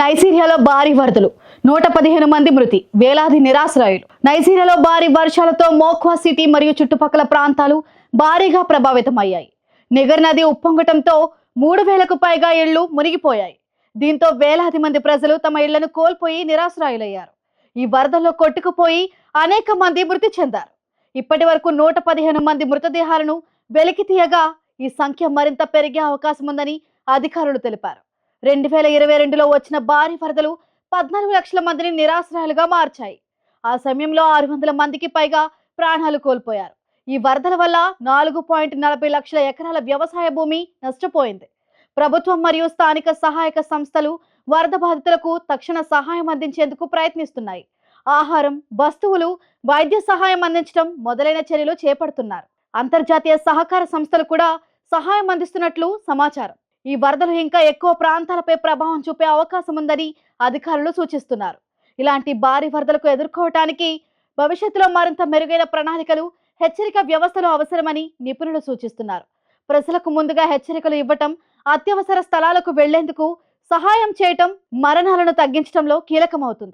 నైజీరియాలో భారీ వరదలు నూట పదిహేను మంది మృతి వేలాది నిరాశ్రాయులు. నైజీరియాలో భారీ వర్షాలతో మోక్వా సిటీ మరియు చుట్టుపక్కల ప్రాంతాలు భారీగా ప్రభావితమయ్యాయి. నిగర్ నది ఉప్పొంగటంతో మూడు వేలకు పైగా ఇళ్ళు మునిగిపోయాయి. దీంతో వేలాది మంది ప్రజలు తమ ఇళ్ళను కోల్పోయి నిరాశ్రాయులయ్యారు. ఈ వరదల్లో కొట్టుకుపోయి అనేక మంది మృతి చెందారు. ఇప్పటి వరకు నూట పదిహేను మంది మృతదేహాలను వెలికి తీయగా ఈ సంఖ్య మరింత పెరిగే అవకాశం ఉందని అధికారులు తెలిపారు. రెండు వేల ఇరవై రెండులో వచ్చిన భారీ వరదలు పద్నాలుగు లక్షల మందిని నిరాశ్రయాలుగా మార్చాయి. ఆ సమయంలో ఆరు వందల మందికి పైగా ప్రాణాలు కోల్పోయారు. ఈ వరదల వల్ల నాలుగు పాయింట్ నలభై లక్షల ఎకరాల వ్యవసాయ భూమి నష్టపోయింది. ప్రభుత్వం మరియు స్థానిక సహాయక సంస్థలు వరద బాధితులకు తక్షణ సహాయం అందించేందుకు ప్రయత్నిస్తున్నాయి. ఆహారం వస్తువులు వైద్య సహాయం అందించడం మొదలైన చర్యలు చేపడుతున్నారు. అంతర్జాతీయ సహకార సంస్థలు కూడా సహాయం అందిస్తున్నట్లు సమాచారం. ఈ వరదలు ఇంకా ఎక్కువ ప్రాంతాలపై ప్రభావం చూపే అవకాశం ఉందని అధికారులు సూచిస్తున్నారు. ఇలాంటి భారీ వరదలకు ఎదుర్కోవటానికి భవిష్యత్తులో మరింత మెరుగైన ప్రణాళికలు హెచ్చరిక వ్యవస్థలు అవసరమని నిపుణులు సూచిస్తున్నారు. ప్రజలకు ముందుగా హెచ్చరికలు ఇవ్వటం అత్యవసర స్థలాలకు వెళ్ళేందుకు సహాయం చేయటం మరణాలను తగ్గించడంలో కీలకమవుతుంది.